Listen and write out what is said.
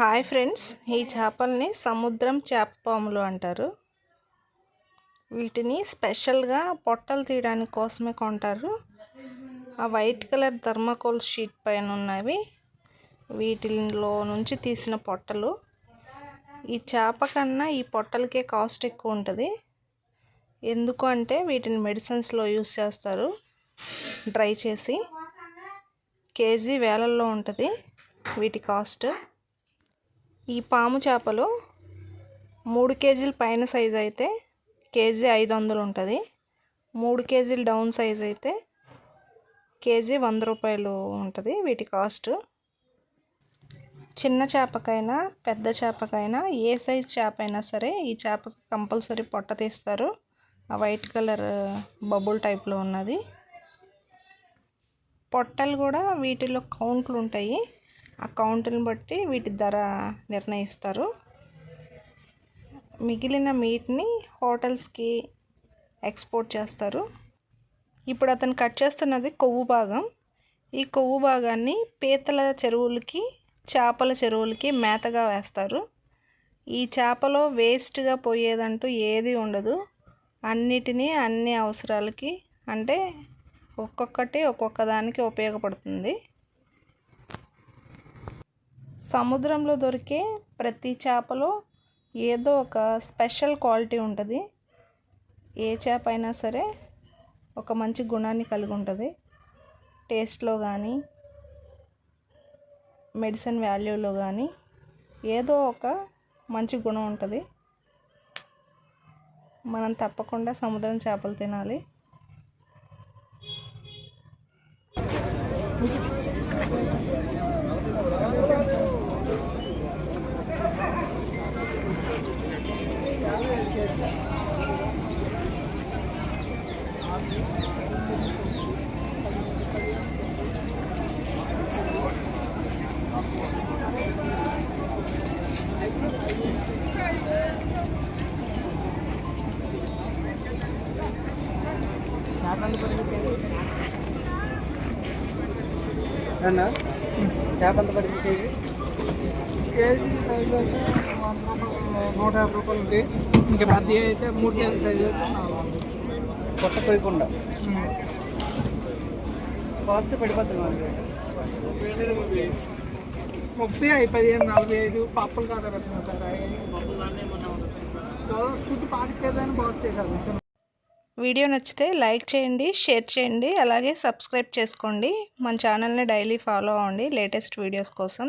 Hi friends ఈ చేపల్ని సముద్రం చేప పాములు అంటారు. వీటిని స్పెషల్గా పొట్టలు తీయడానికి కోసమే కొంటారు. ఆ వైట్ కలర్ థర్మాకోల్ షీట్ పైన ఉన్నవి. వీటిలో నుంచి తీసిన పొట్టలు. ఈ చేప కన్నా ఈ పొట్టలకే కాస్ట్ ఎక్కువ ఉంటుంది. ఎందుకు అంటే వీటిని మెడిసిన్స్లో యూస్ చేస్తారు. డ్రై చేసి కేజీ వేలల్లో ఉంటుంది. వీటి కాస్ట్. ఈ పాము చేపలు మూడు కేజీల పైన సైజ్ అయితే కేజీ ఐదు వందలు ఉంటుంది. మూడు కేజీలు డౌన్ సైజ్ అయితే కేజీ వంద రూపాయలు ఉంటుంది వీటి కాస్ట్. చిన్న చేపకైనా పెద్ద చేపకైనా ఏ సైజ్ చేప అయినా సరే ఈ చేప కంపల్సరీ పొట్ట తీస్తారు. ఆ వైట్ కలర్ బబుల్ టైప్లో ఉన్నది. పొట్టలు కూడా వీటిలో కౌంట్లు ఉంటాయి. ఆ బట్టి వీటి ధర నిర్ణయిస్తారు. మిగిలిన మీట్ని హోటల్స్కి ఎక్స్పోర్ట్ చేస్తారు. ఇప్పుడు అతను కట్ చేస్తున్నది కొవ్వు భాగం. ఈ కొవ్వు భాగాన్ని పీతల చెరువులకి చేపల చెరువులకి మేతగా వేస్తారు. ఈ చేపలో వేస్ట్గా పోయేదంటూ ఏది ఉండదు. అన్నిటినీ అన్ని అవసరాలకి అంటే ఒక్కొక్కటి ఒక్కొక్క దానికి ఉపయోగపడుతుంది. సముద్రంలో దొరికే ప్రతి చేపలో ఏదో ఒక స్పెషల్ క్వాలిటీ ఉంటుంది. ఏ చేప అయినా సరే ఒక మంచి గుణాన్ని కలిగి ఉంటుంది. టేస్ట్లో కానీ మెడిసిన్ వాల్యూలో కానీ ఏదో ఒక మంచి గుణం ఉంటుంది. మనం తప్పకుండా సముద్రం చేపలు తినాలి అన్న చేప ఎంత పడింది కేజీ? కేజీ వంద రూపాయలు నూట యాభై రూపాయలు ఉంది. ఇంకా పెద్ద అయితే మూడు కేజీ సైజు అయితే. కొత్త ఉమ్. కాస్ట్ పడిపోతుంది ముప్పై ఐదు పదిహేను నలభై ఐదు పప్పులు కాదా పెట్టిన సార్ సో ఫుడ్ పాటికేదని బాగా చేశారు. వీడియో నచ్చితే లైక్ చేయండి షేర్ చేయండి అలాగే సబ్స్క్రైబ్ చేసుకోండి. మన ఛానల్ని డైలీ ఫాలో అవ్వండి లేటెస్ట్ వీడియోస్ కోసం.